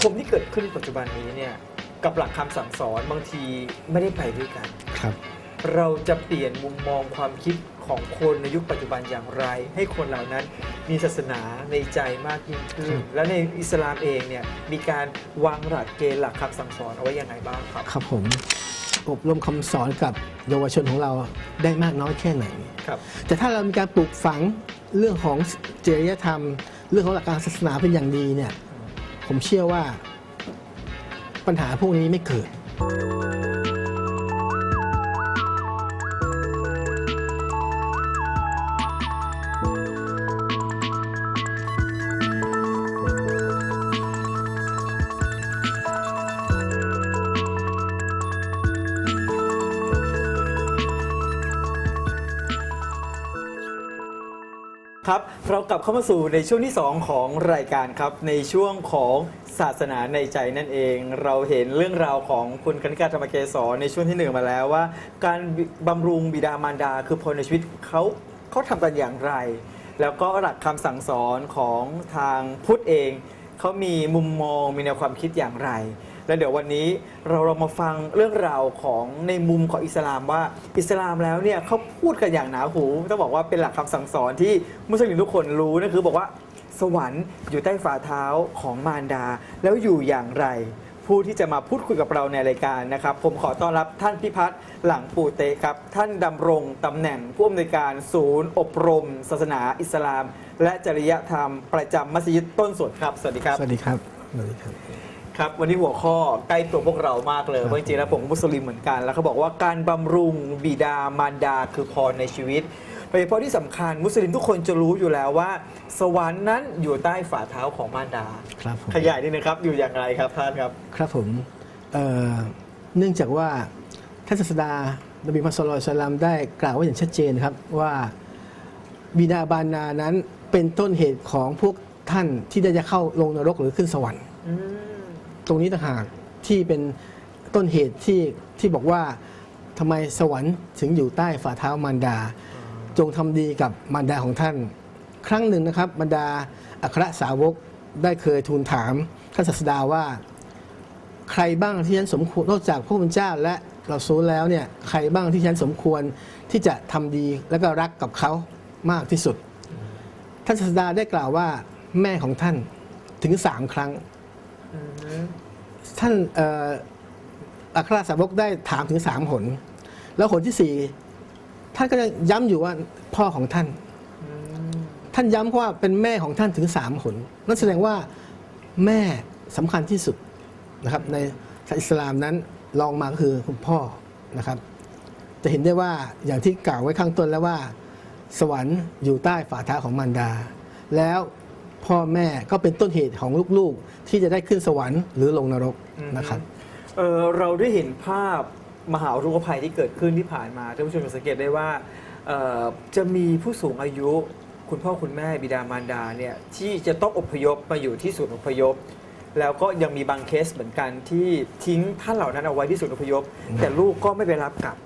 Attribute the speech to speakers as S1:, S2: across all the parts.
S1: คมที่เกิดขึ้นในปัจจุบันนี้เนี่ยกับหลักคำสั่งสอนบางทีไม่ได้ไปด้วยกัน
S2: ครับ
S1: เราจะเปลี่ยนมุมมองความคิดของคนในยุคปัจจุบันอย่างไร ให้คนเหล่านั้นมีศาสนาในใจมากยิ่งขึ้น
S2: ครับ
S1: และในอิสลามเองเนี่ยมีการวางหลักเกณฑ์หลักคำสั่งสอนเอาไว้ยังไงบ้างครับ
S2: ครับผมอบรมคำสอนกับเยาวชนของเราได้มากน้อยแค่ไหน
S1: ครับ
S2: แต่ถ้าเรามีการปลูกฝังเรื่องของจริยธรรม เรื่องของหลักการศาสนาเป็นอย่างดีเนี่ย ผมเชื่อว่าปัญหาพวกนี้ไม่เกิด
S1: เรากลับเข้ามาสู่ในช่วงที่ 2 ของรายการครับ ในช่วงของศาสนาในใจนั่นเอง เราเห็นเรื่องราวของคุณคณิกาธรรมเกศรในช่วงที่หนึ่งมาแล้วว่า การบำรุงบิดามารดา คือพลในชีวิตเขาเขาทำกันอย่างไร แล้วก็หลักคำสั่งสอนของทางพุทธเองเขามีมุมมองมีแนวความคิดอย่างไร และเดี๋ยววันนี้เราเรามาฟังเรื่องราวของในมุมของอิสลามว่าอิสลามแล้วเนี่ยเขาพูดกันอย่างหนาหูต้องบอกว่าเป็นหลักคำสั่งสอนที่มุสลิมทุกคนรู้นะคือบอกว่าสวรรค์อยู่ใต้ฝ่าเท้าของมารดา แล้วอยู่อย่างไร ผู้ที่จะมาพูดคุยกับเราในรายการนะครับ ผมขอต้อนรับท่านพิพัฒน์หลังปูเตครับ ท่านดำรงตำแหน่งผู้อำนวยการศูนย์ อบรม ศาสนาอิสลาม และจริยธรรมประจำมัสยิดต้นสนครับ สวัสดีครับ
S2: สวัสดีครับสวัสดีครับ
S1: ครับ วันนี้หัวข้อใกล้ตัวพวกเรามากเลย
S2: ครับ
S1: เพราะจริงๆแล้วผมก็มุสลิมเหมือนกัน แล้วเขาบอกว่าการบำรุงบิดามารดาคือพรในชีวิตโดยเฉพาะที่สำคัญมุสลิมทุกคนจะรู้อยู่แล้วว่า สวรรค์นั้นอยู่ใต้ฝ่าเท้าของมารดา
S2: ครับผม
S1: ขยายนิดนึงครับ อยู่อย่างไรครับท่านครับ
S2: ครับผมเอ่อเนื่องจากว่าท่านศาสดานบีมุฮัมมัดศ็อลลัลลอฮุอะลัยฮิวะซัลลัมได้กล่าวไว้อย่างชัดเจนครับว่าบิดาบารดานั้นเป็นต้นเหตุของพวกท่านที่ได้จะเข้าลงนรกหรือขึ้นสวรรค์
S1: อืม
S2: ตรงนี้ต่างหากที่เป็นต้นเหตุที่ที่บอกว่าทำไมสวรรค์ถึงอยู่ใต้ฝ่าเท้ามารดา จงทำดีกับมารดาของท่าน ครั้งหนึ่งนะครับบรรดาอัครสาวกได้เคยทูลถามท่านศาสดาว่า ใครบ้างที่ฉันสมควรนอกจากพระพุทธเจ้าและเราซูลแล้วเนี่ยใครบ้างที่ฉันสมควรที่จะทำดีแล้วก็รักกับเขามากที่สุด ท่านศาสดาได้กล่าวว่าแม่ของท่านถึงสามครั้ง ท่านเอ่ออัครสาวกได้ถามถึงสามหน แล้วหนที่สี่ท่านก็ยังย้ำอยู่ว่าพ่อของท่าน
S1: อืม
S2: ท่านย้ำว่าเป็นแม่ของท่านถึงสามหน นั่นแสดงว่าแม่สำคัญที่สุดนะครับ ในศาสนาอิสลามนั้นรองมาก็คือคุณพ่อนะครับ จะเห็นได้ว่าอย่างที่กล่าวไว้ข้างต้นแล้วว่า สวรรค์อยู่ใต้ฝ่าเท้าของมารดา แล้ว พ่อแม่ก็เป็นต้นเหตุของลูกๆ ที่จะได้ขึ้นสวรรค์หรือลงนรกนะครับ
S1: เออเราได้เห็นภาพมหาอุทกภัยที่เกิดขึ้นที่ผ่านมาท่านผู้ชมจะสังเกตได้ว่าเอ่อจะมีผู้สูงอายุ คุณพ่อคุณแม่บิดามารดาเนี่ยที่จะต้องอพยพมาอยู่ที่ศูนย์อพยพ แล้วก็ยังมีบางเคสเหมือนกันที่ทิ้งท่านเหล่านั้นเอาไว้ที่ศูนย์อพยพ แต่ลูกก็ไม่ไปรับกลับ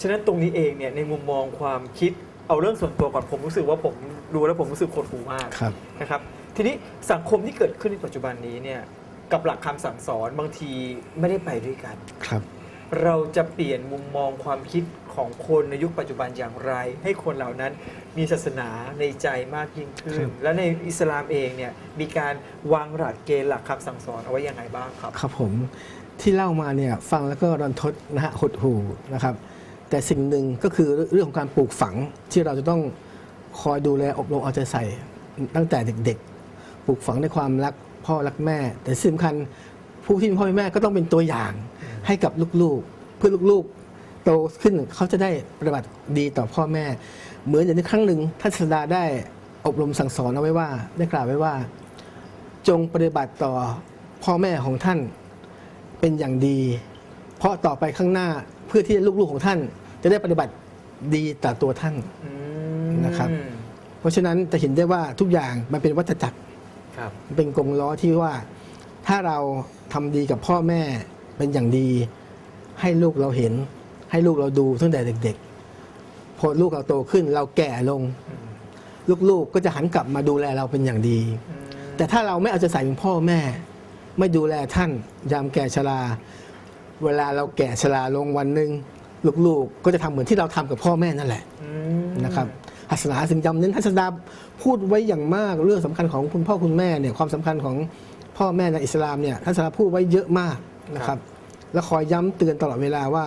S1: ฉะนั้นตรงนี้เองเนี่ยในมุมมองความคิด เอาเรื่องส่วนตัวก่อนผมรู้สึกว่าผมดูแล้วผมรู้สึกโคตรหูมาก
S2: ครับ
S1: นะครับ ทีนี้สังคมที่เกิดขึ้นในปัจจุบันนี้เนี่ยกับหลักคำสั่งสอนบางทีไม่ได้ไปด้วยกัน
S2: ครับ
S1: เราจะเปลี่ยนมุมมองความคิดของคนในยุคปัจจุบันอย่างไร ให้คนเหล่านั้นมีศาสนาในใจมากยิ่งขึ้
S2: ครั
S1: น
S2: บ
S1: และในอิสลามเองเนี่ยมีการวางหลักเกณฑ์หลักคำสั่งสอนเอาไว้ยังไงบ้างครับ
S2: ครับผมที่เล่ามาเนี่ยฟังแล้วก็รันทดนะฮะหดหูนะครับ แต่สิ่งหนึ่งก็คือเรื่องของการปลูกฝังที่เราจะต้องคอยดูแลอบรมเอาใจใส่ ตั้งแต่เด็กๆ ปลูกฝังในความรักพ่อรักแม่ แต่ที่สำคัญผู้ที่เป็นพ่อเป็นแม่ก็ต้องเป็นตัวอย่างให้กับลูกๆ เพื่อลูกๆ โตขึ้นเขาจะได้ปฏิบัติดีต่อพ่อแม่ เหมือนอย่างในครั้งหนึ่งท่านศาสดาได้อบรมสั่งสอนเอาไว้ว่า ได้กล่าวไว้ว่า จงปฏิบัติต่อพ่อแม่ของท่านเป็นอย่างดี เพราะต่อไปข้างหน้าเพื่อที่ลูกๆของท่าน จะได้ปฏิบัติดีต่อตัวท่าน
S1: อืม
S2: นะครับ เพราะฉะนั้นจะเห็นได้ว่าทุกอย่างมันเป็นวัฏจักร
S1: ครับ
S2: มันเป็นกลล้อที่ว่าถ้าเราทำดีกับพ่อแม่เป็นอย่างดี ให้ลูกเราเห็น ให้ลูกเราดูตั้งแต่เด็กๆ พอลูกเราโตขึ้นเราแก่ลง
S1: อืม
S2: ลูกๆก็จะหันกลับมาดูแลเราเป็นอย่างดี
S1: อืม
S2: แต่ถ้าเราไม่เอาใจใส่เป็นพ่อแม่ ไม่ดูแลท่านยามแก่ชรา เวลาเราแก่ชราลงวันหนึ่ง ลูกๆ ก็จะทำเหมือนที่เราทำกับพ่อแม่นั่นแหละ
S1: อืม
S2: นะครับศาสนาถึงจำเน้นท่านศาสดาพูดไว้อย่างมากเรื่องสำคัญของคุณพ่อคุณแม่เนี่ยความสำคัญของพ่อแม่ในอิสลามเนี่ยท่านศาสดาพูดไว้เยอะมากนะครับ และคอยย้ำเตือนตลอดเวลาว่า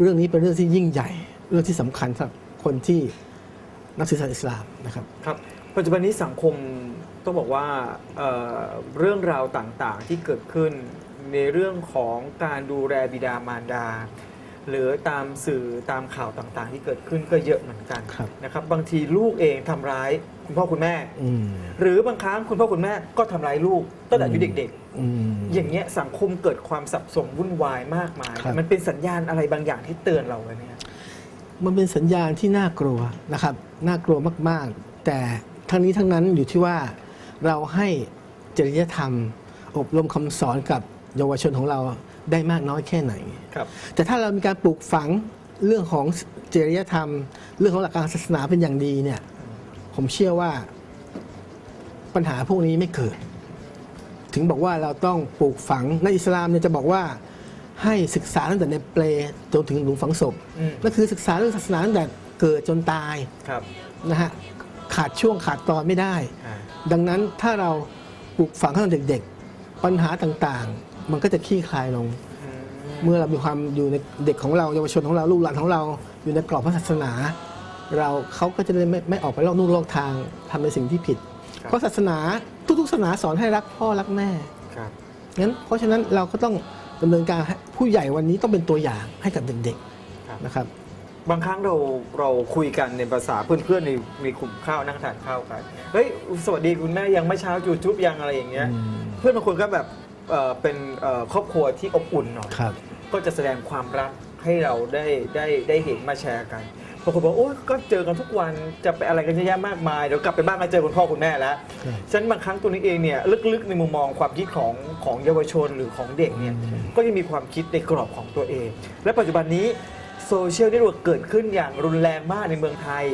S2: เรื่องนี้เป็นเรื่องที่ยิ่งใหญ่ เรื่องที่สำคัญสำหรับคนที่นับถือศาสนาอิสลามนะครับ
S1: ครับปัจจุบันนี้สังคมต้องบอกว่าเอ่อเรื่องราวต่างๆที่เกิดขึ้นในเรื่องของการดูแลบิดามารดา หรือตามสื่อตามข่าวต่างๆ ที่เกิดขึ้นก็เยอะเหมือนกัน
S2: ครับ
S1: นะครับ บางทีลูกเองทำร้ายคุณพ่อคุณแม่
S2: อืม
S1: หรือบางครั้งคุณพ่อคุณแม่ก็ทำร้ายลูกตั้งแต่อายุเด็ก ๆ
S2: อืม
S1: อย่างเงี้ยสังคมเกิดความสับสนวุ่นวายมากมาย
S2: ครับ
S1: มันเป็นสัญญาณอะไรบางอย่างที่เตือนเราไว้เนี่ย
S2: มันเป็นสัญญาณที่น่ากลัวนะครับ น่ากลัวมาก ๆ แต่ทั้งนี้ทั้งนั้นอยู่ที่ว่าเราให้จริยธรรม อบรมคำสอนกับเยาวชนของเรา ได้มากน้อยแค่ไหน
S1: ครับ
S2: แต่ถ้าเรามีการปลูกฝังเรื่องของจริยธรรม เรื่องของหลักการศาสนาเป็นอย่างดีเนี่ย ผมเชื่อว่าปัญหาพวกนี้ไม่เกิด ถึงบอกว่าเราต้องปลูกฝังในอิสลามเนี่ยจะบอกว่าให้ศึกษาตั้งแต่ในเปลจนถึงหลุมฝังศพ
S1: อืม
S2: นั่นคือศึกษาเรื่องศาสนาตั้งแต่เกิดจนตาย
S1: ครับ
S2: นะฮะขาดช่วงขาดตอนไม่ได้
S1: อ่า
S2: ดังนั้นถ้าเราปลูกฝังตั้งแต่เด็กๆ ปัญหาต่างๆ มันก็จะคลี่คลายลง
S1: อืม
S2: เมื่อเรามีความอยู่ในเด็กของเราเยาวชนของเราลูกหลานของเรา อยู่ในกรอบพระศาสนา เราเขาก็จะได้ไม่ไม่ออกไปลอกนู่นลอกทางทำในสิ่งที่ผิด เพราะศาสนาทุกๆศาสนาสอนให้รักพ่อรักแม่
S1: ครับ
S2: งั้นเพราะฉะนั้นเราก็ต้องดำเนินการให้ผู้ใหญ่วันนี้ต้องเป็นตัวอย่างให้กับเด็ก
S1: ครับ
S2: ๆนะครับ
S1: บางครั้งเราเราคุยกันในภาษาเพื่อนๆในมีกลุ่มข้าวนั่งทานข้าวกันเฮ้ยสวัสดีคุณแม่ยังไม่เช้าจูจุบยังอะไรอย่างเงี้ย
S2: อืม
S1: เพื่อนบางคนก็แบบ เอ่อเป็นเอ่อครอบครัวที่อบอุ่นหน่อย
S2: ครับ
S1: ก็จะแสดงความรักให้เราได้ได้ได้เห็นมาแชร์กันบางคนบอกโอ้ยก็เจอกันทุกวันจะไปอะไรกันเยอะแยะมากมายเดี๋ยวกลับไปบ้านก็เจอคุณพ่อคุณแม่แล้ว
S2: ครับ
S1: ฉะนันบางครั้งตัวนี้เองเนี่ยลึกๆในมุมมองความคิดของของเยาวชนหรือของเด็กเนี่ยก็ยังมีความคิดในกรอบของตัวเอง และปัจจุบันนี้โซเชียลเน็ตเวิร์กเกิดขึ้นอย่างรุนแรงมากในเมืองไทย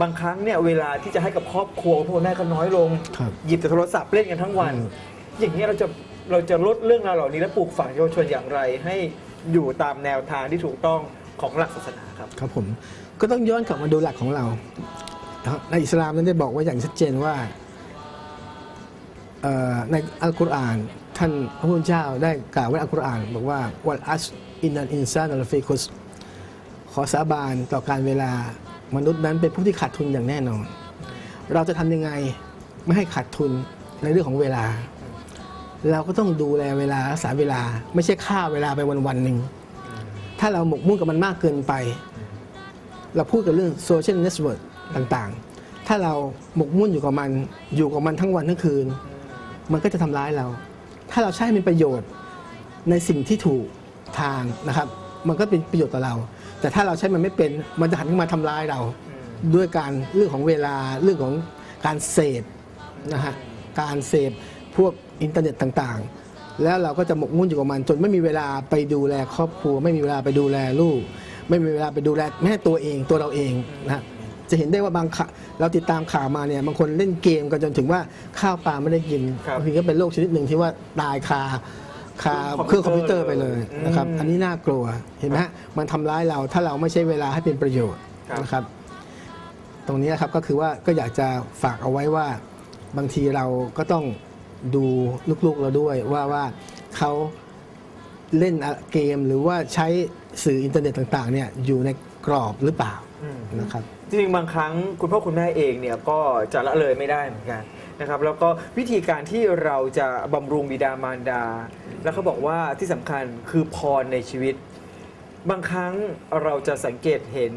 S1: บางครั้งเนี่ยเวลาที่จะให้กับครอบครัวพ่อแม่ก็น้อยลง
S2: ครับ
S1: หยิบแต่โทรศัพท์เล่นกันทั้งวัน
S2: อืม
S1: อย่างนี้ยเราจะ เราจะลดเรื่องราวเหล่านี้และปลูกฝังเยาวชนอย่างไร ให้อยู่ตามแนวทางที่ถูกต้องของหลักศาสนาครับ
S2: ครับผมก็ต้องย้อนกลับมาดูหลักของเรา ในอิสลามนั้นได้บอกไว่าอย่างชัดเจนว่าในอัลกุรอานท่านพระพุทธเจ้าได้กล่าวไว้ในอัลกุรอานบอกว่าวัลอัชอินนันอินซานอัลฟิคุสขอสาบานต่อการเวลามนุษย์นั้นเป็นผู้ที่ขาดทุนอย่างแน่นอน เราจะทำยังไงไม่ให้ขาดทุนในเรื่องของเวลา เราก็ต้องดูแลเวลารักษาเวลา ไม่ใช่ฆ่าเวลาไปวันวันๆหนึ่งถ้าเราหมกมุ่นกับมันมากเกินไป เราพูดกันเรื่องโซเชียลเน็ตเวิร์กต่างๆ ถ้าเราหมกมุ่นอยู่กับมันอยู่กับมันทั้งวันทั้งคืน มันก็จะทำร้ายเรา ถ้าเราใช้ให้มีประโยชน์ในสิ่งที่ถูกทางนะครับ มันก็เป็นประโยชน์ต่อเรา แต่ถ้าเราใช้มันไม่เป็นมันจะหันมาทำร้ายเรา ด้วยการเรื่องของเวลาเรื่องของการเสพนะฮะการเสพพวก อินเทอร์เน็ตต่างๆ แล้วเราก็จะหมกมุ่นอยู่กับมัน จนไม่มีเวลาไปดูแลครอบครัว ไม่มีเวลาไปดูแลลูก ไม่มีเวลาไปดูแลแม่ตัวเองตัวเราเองนะฮะจะเห็นได้ว่าบางข่าเราติดตามข่าวมาเนี่ยบางคนเล่นเกมกันจนถึงว่าข้าวปลาไม่ได้กิน
S1: ครับ
S2: บางทีก็เป็นโรคชนิดหนึ่งที่ว่าตายคาคาเครื่องคอมพิวเตอร์ไปเลยนะครับ
S1: อืม
S2: อันนี้น่ากลัวเห็นไหมฮะมันทำร้ายเราถ้าเราไม่ใช้เวลาให้เป็นประโยชน์
S1: ครับ
S2: นะครับ ตรงนี้นะครับก็คือว่าก็อยากจะฝากเอาไว้ว่าบางทีเราก็ต้อง ดูลูกๆเราด้วยว่าว่าเขาเล่นเกมหรือว่าใช้สื่ออินเทอร์เน็ตต่างๆเนี่ยอยู่ในกรอบหรือเปล่า
S1: อืม
S2: นะครับ
S1: จริงๆบางครั้งคุณพ่อคุณแม่เองเนี่ยก็จะละเลยไม่ได้เหมือนกันนะครับแล้วก็วิธีการที่เราจะบำรุงบิดามารดา แล้วเขาบอกว่าที่สำคัญคือพรในชีวิต บางครั้งเราจะสังเกตเห็น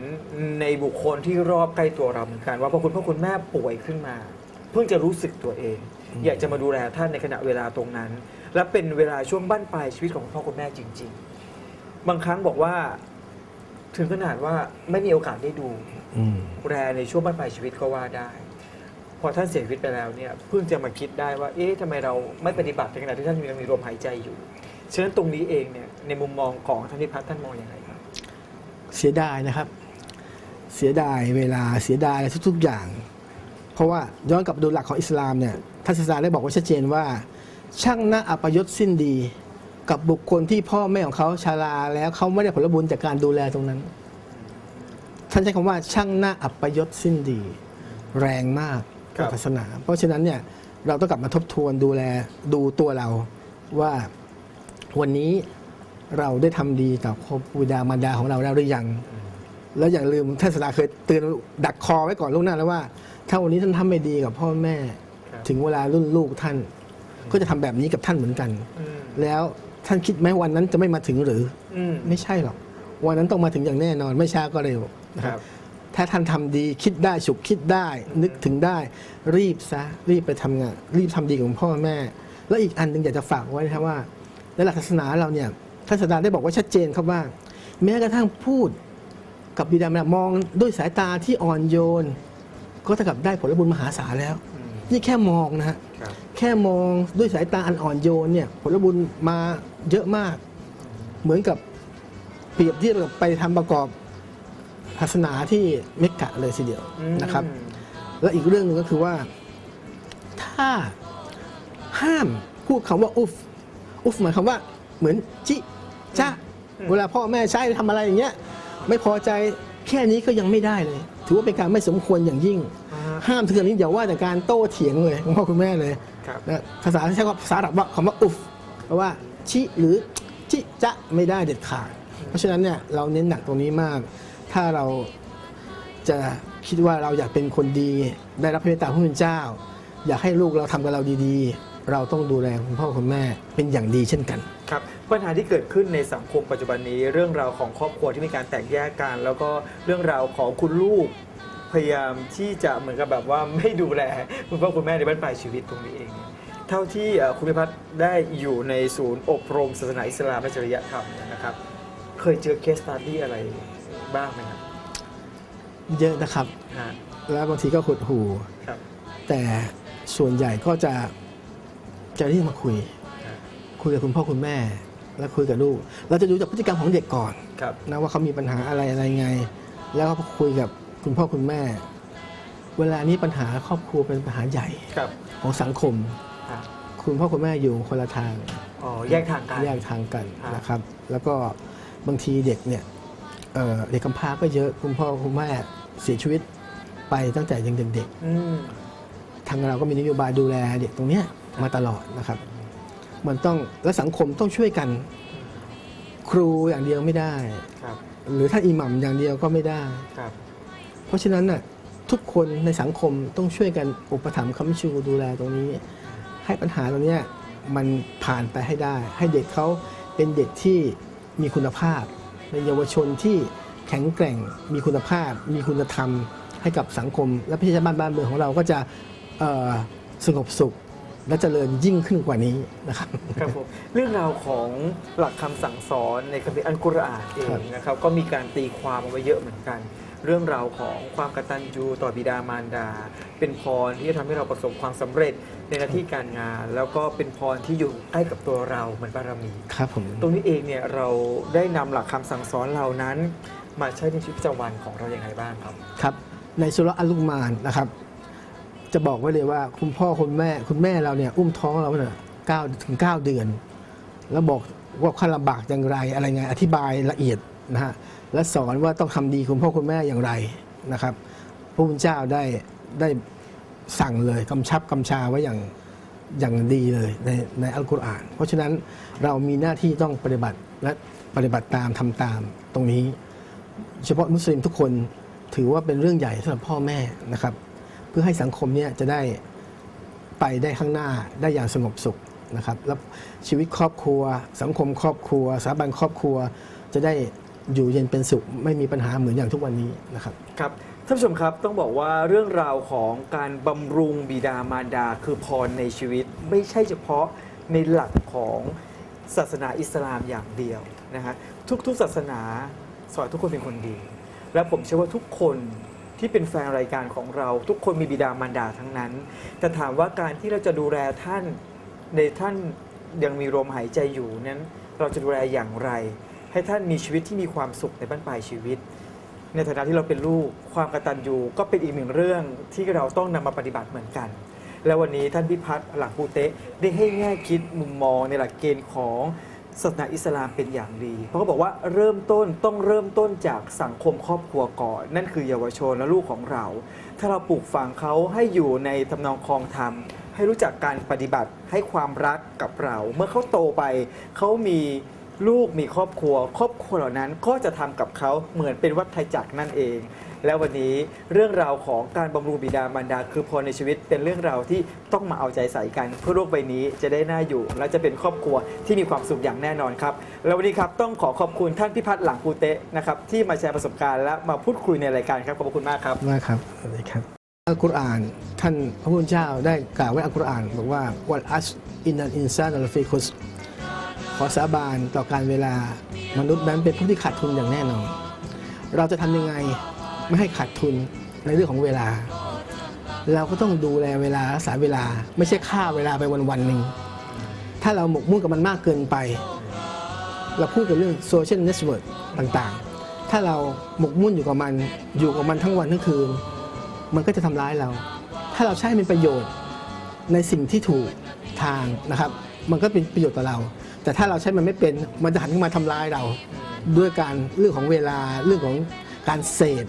S1: ในบุคคลที่รอบใกล้ตัวเราเหมือนกัน ว่าพอคุณพ่อคุณแม่ป่วยขึ้นมา เพิ่งจะรู้สึกตัวเอง อยากจะมาดูแลท่านในขณะเวลาตรงนั้น และเป็นเวลาช่วงบั้นปลายชีวิตของคุณพ่อคุณแม่จริง ๆ บางครั้งบอกว่าถึงขนาดว่าไม่มีโอกาสได้ดู
S2: อืม
S1: แรในช่วงบั้นปลายชีวิตก็ว่าได้ พอท่านเสียชีวิตไปแล้วเนี่ยเพิ่งจะมาคิดได้ว่า เอ๊ะทำไมเราไม่ปฏิบัติในขณะที่ท่านยังมีลมหายใจอยู่ฉะนั้นตรงนี้เองเนี่ยในมุมมองของท่านพิพัฒน์ท่านมองอย่างไรครับ
S2: เสียดายนะครับ เสียดายเวลาเสียดายอะไรทุก ๆอย่าง เพราะว่าย้อนกลับดูหลักของอิสลามเนี่ยท่านศาสนาได้บอกไว้ชัดเจนว่า ช่างหน้าอัปยศสิ้นดี กับบุคคลที่พ่อแม่ของเขาชาราแล้วเขาไม่ได้ผลบุญจากการดูแลตรงนั้น ท่านใช้คำว่าช่างหน้าอัปยศสิ้นดี แรงมาก
S1: ครับ
S2: ศาสนา เพราะฉะนั้นเนี่ยเราต้องกลับมาทบทวนดูแลดูตัวเราว่าวันนี้เราได้ทำดีต่อครอบบิดามารดาของเราแล้วหรือยัง แล้วอย่าลืมท่านศาสดาเคยเตือนดักคอไว้ก่อนล่วงหน้าแล้วว่า ถ้าวันนี้ท่านทำไม่ดีกับพ่อแม่
S1: ครับ
S2: ถึงเวลารุ่นลูกท่าน ก็จะทำแบบนี้กับท่านเหมือนกัน
S1: อืม
S2: แล้วท่านคิดไหมวันนั้นจะไม่มาถึงหรือ
S1: อืม
S2: ไม่ใช่หรอก วันนั้นต้องมาถึงอย่างแน่นอน ไม่ช้าก็เร็วนะ
S1: ค
S2: ค
S1: รั
S2: รับบถ้าท่านทำดีคิดได้ฉุกคิดได้ นึกถึงได้ รีบซะรีบไปทำงาน รีบทำดีกับพ่อแม่ แล้วอีกอันหนึ่งอยากจะฝากไว้นะครับว่าในหลักศาสนาเราเนี่ยท่านศาสดาได้บอกไว่าชัดเจนครับว่า แม้กระทั่งพูด กับบิดามารดามองด้วยสายตาที่อ่อนโยน ก็เท่ากับได้ผลบุญมหาศาลแล้ว
S1: อืม
S2: นี่แค่มองนะฮะ
S1: ครับ
S2: แค่มองด้วยสายตาอันอ่อนโยนเนี่ยผลบุญมาเยอะมาก เหมือนกับเปรียบเทียบกับไปทำประกอบศาสนาที่เมกกะเลยทีเดียว
S1: อืม
S2: นะครับ และอีกเรื่องหนึ่งก็คือว่า ถ้าห้ามพูดคำว่าอุฟ อุฟหมายความว่าเหมือนจิจ้าเวลาพ่อแม่ใช้ทำอะไรอย่างเงี้ย ไม่พอใจแค่นี้ก็ยังไม่ได้เลย ถือว่าเป็นการไม่สมควรอย่างยิ่ง
S1: อ่าฮะ
S2: ห้ามถึงขนาดนี้อย่าว่าแต่การโต้เถียงเลยคุณพ่อคุณแม่เลย
S1: ครับ
S2: นะภาษาใช้ภาษาอาหรับว่าคำว่าอุฟแปลว่าชิหรือจิจะไม่ได้เด็ดขาด เพราะฉะนั้นเนี่ยเราเน้นหนักตรงนี้มาก ถ้าเราจะคิดว่าเราอยากเป็นคนดี ได้รับพระเมตตาพระผู้เป็นเจ้า อยากให้ลูกเราทำกับเราดีๆ เราต้องดูแลคุณพ่อคุณแม่เป็นอย่างดีเช่นกัน
S1: ครับ ปัญหาที่เกิดขึ้นในสังคมปัจจุบันนี้ เรื่องราวของครอบครัวที่มีการแตกแยกกัน แล้วก็เรื่องราวของคุณลูก พยายามที่จะเหมือนกับแบบว่าไม่ดูแลคุณพ่อคุณแม่ในบ้านปลายชีวิตตรงนี้เองเนี่ยเท่าที่เอ่อคุณพิพัฒน์ได้อยู่ในศูนย์อบรมศาสนาอิสลามและจริยธรรมเนี่ยนะครับ เคยเจอเคสตัดดี้อะไรบ้างไหมครับ
S2: เยอะนะครับ
S1: ฮะ
S2: แล้วบางทีก็หดหู่
S1: ครับ
S2: แต่ส่วนใหญ่ก็จะจะเรียกมาคุย
S1: ครับ
S2: คุยกับคุณพ่อคุณแม่ แล้วคุยกับลูก เราจะดูจากพฤติกรรมของเด็กก่อน
S1: ครับ
S2: นะว่าเขามีปัญหาอะไรอะไรไง แล้วก็คุยกับคุณพ่อคุณแม่ เวลานี้ปัญหาครอบครัวเป็นปัญหาใหญ่
S1: ครับ
S2: ของสังคม
S1: ครับ
S2: คุณพ่อคุณแม่อยู่คนละทาง
S1: อ๋อแยกทางกัน
S2: แยกทางกัน
S1: ครับ
S2: นะครับ แล้วก็บางทีเด็กเนี่ยเอ่อเด็กกำพร้าก็เยอะคุณพ่อคุณแม่เสียชีวิตไปตั้งแต่ยังเด็ก
S1: อืม
S2: ๆทางเราก็มีนโยบายดูแลเด็กตรงเนี้ยมาตลอดนะครับ มันต้องและสังคมต้องช่วยกัน ครูอย่างเดียวไม่ได้
S1: ครับ
S2: หรือท่านอิหมัมอย่างเดียวก็ไม่ได้
S1: ครับ
S2: เพราะฉะนั้นน่ะทุกคนในสังคมต้องช่วยกันอุปถัมภ์ค้ำชูดูแลตรงนี้ ให้ปัญหาตรงเนี้ยมันผ่านไปให้ได้ ให้เด็กเขาเป็นเด็กที่มีคุณภาพ เป็นเยาวชนที่แข็งแกร่งมีคุณภาพ มีคุณธรรมให้กับสังคม และประเทศบ้านบ้านเมืองของเราก็จะเอ่อสงบสุข และเจริญยิ่งขึ้นกว่านี้นะครับ
S1: ครับผมเรื่องราวของหลักคำสั่งสอนในคัมภีร์อัลกุรอานเอ
S2: ครั
S1: ง
S2: บ
S1: นะครับ ก็มีการตีความเอาไว้เยอะเหมือนกัน เรื่องราวของความกตัญญูต่อบิดามารดา เป็นพรที่จะทำให้เราประสบความสำเร็จในหน้าที่การงาน แล้วก็เป็นพรที่อยู่ใกล้กับตัวเราเหมือนบารมี
S2: ครับผม
S1: ตรงนี้เองเนี่ยเราได้นำหลักคำสั่งสอนเหล่านั้น มาใช้ในชีวิตประจำวันของเราอย่างไรบ้างครับ
S2: ครับ ในสุรอัลลุกมานนะครับ จะบอกไว้เลยว่า คุณพ่อคุณแม่ คุณแม่เราเนี่ย อุ้มท้องเราเนี่ยเก้าถึงเก้าเดือน แล้วบอกว่าความลำบากอย่างไรอะไรไงอธิบายละเอียดนะฮะและสอนว่าต้องทำดีคุณพ่อคุณแม่อย่างไรนะครับพระพุทธเจ้าได้ได้สั่งเลยกำชับกำชาไว้อย่างอย่างดีเลยในในอัลกุรอาน เพราะฉะนั้นเรามีหน้าที่ต้องปฏิบัติและปฏิบัติตามทำตามตรงนี้ เฉพาะมุสลิมทุกคนถือว่าเป็นเรื่องใหญ่สำหรับพ่อแม่นะครับ เพื่อให้สังคมเนี่ยจะได้ไปได้ข้างหน้าได้อย่างสงบสุขนะครับแล้วชีวิตครอบครัว สังคมครอบครัวสถาบันครอบครัว จะได้อยู่เย็นเป็นสุข ไม่มีปัญหาเหมือนอย่างทุกวันนี้นะครับ
S1: ครับท่านผู้ชมครับต้องบอกว่าเรื่องราวของการบำรุงบิดามารดาคือพรในชีวิต ไม่ใช่เฉพาะในหลักของศาสนาอิสลามอย่างเดียวนะฮะทุกๆศาสนาสอนทุกคนเป็นคนดี และผมเชื่อว่าทุกคน ที่เป็นแฟนรายการของเรา ทุกคนมีบิดามารดาทั้งนั้น แต่ถามว่าการที่เราจะดูแลท่านในท่านยังมีลมหายใจอยู่นั้น เราจะดูแลอย่างไร ให้ท่านมีชีวิตที่มีความสุขในบ้านปลายชีวิต ในฐานะที่เราเป็นลูกความกตัญญูก็เป็นอีกหนึ่งเรื่องที่เราต้องนำมาปฏิบัติเหมือนกัน และวันนี้ท่านพิพัฒน์หลังปูเตะได้ให้แง่คิดมุมมองในหลักเกณฑ์ของ ศาสนาอิสลามเป็นอย่างดี เพราะเขาบอกว่าเริ่มต้นต้องเริ่มต้นจากสังคมครอบครัวก่อน นั่นคือเยาวชนและลูกของเรา ถ้าเราปลูกฝังเขาให้อยู่ในทำนองคลองธรรม ให้รู้จักการปฏิบัติให้ความรักกับเรา เมื่อเขาโตไปเขามีลูกมีครอบครัว ครอบครัวเหล่านั้นก็จะทำกับเขาเหมือนเป็นวัฏจักรนั่นเอง แล้ววันนี้เรื่องราวของการบำรุงบิดามารดาคือพรในชีวิต เป็นเรื่องราวที่ต้องมาเอาใจใส่กัน เพื่อโลกใบนี้จะได้น่าอยู่ และจะเป็นครอบครัวที่มีความสุขอย่างแน่นอนครับแล้ววันนี้ครับต้องขอขอบคุณท่านพิพัฒน์หลังปูเตะนะครับที่มาแชร์ประสบการณ์และมาพูดคุยในรายการครับขอบคุณมากครับ
S2: มากครับสวัสดีครับอัลกุรอานท่านพระพุทธเจ้าได้กล่าวไว้อัลกุรอานบอกว่าวัลอัชอินนันอินซานลฟีคุสขอสาบานต่อการเวลามนุษย์นั้นเป็นผู้ที่ขาดทุนอย่างแน่นอน เราจะทำยังไง ไม่ให้ขาดทุนในเรื่องของเวลา เราก็ต้องดูแลเวลารักษาเวลา ไม่ใช่ฆ่าเวลาไปวันวันหนึ่งถ้าเราหมกมุ่นกับมันมากเกินไป เราพูดกันเรื่องโซเชียลเน็ตเวิร์กต่างๆ ถ้าเราหมกมุ่นอยู่กับมันอยู่กับมันทั้งวันทั้งคืน มันก็จะทำร้ายเรา ถ้าเราใช้เป็นประโยชน์ในสิ่งที่ถูกทางนะครับ มันก็เป็นประโยชน์ต่อเรา แต่ถ้าเราใช้มันไม่เป็นมันจะหันมาทำร้ายเรา ด้วยการเรื่องของเวลาเรื่องของการเสพ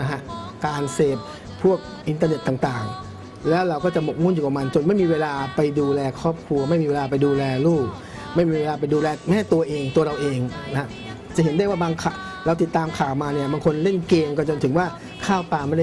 S2: นะฮะการเสพพวกอินเทอร์เน็ตต่างๆ แล้วเราก็จะหมกมุ่นอยู่กับมัน จนไม่มีเวลาไปดูแลครอบครัว ไม่มีเวลาไปดูแลลูก ไม่มีเวลาไปดูแลแม่ตัวเองตัวเราเองนะฮะจะเห็นได้ว่าบางข่าวเราติดตามข่าวมาเนี่ยบางคนเล่นเกมกันจนถึงว่าข้าวปลาไม่ได้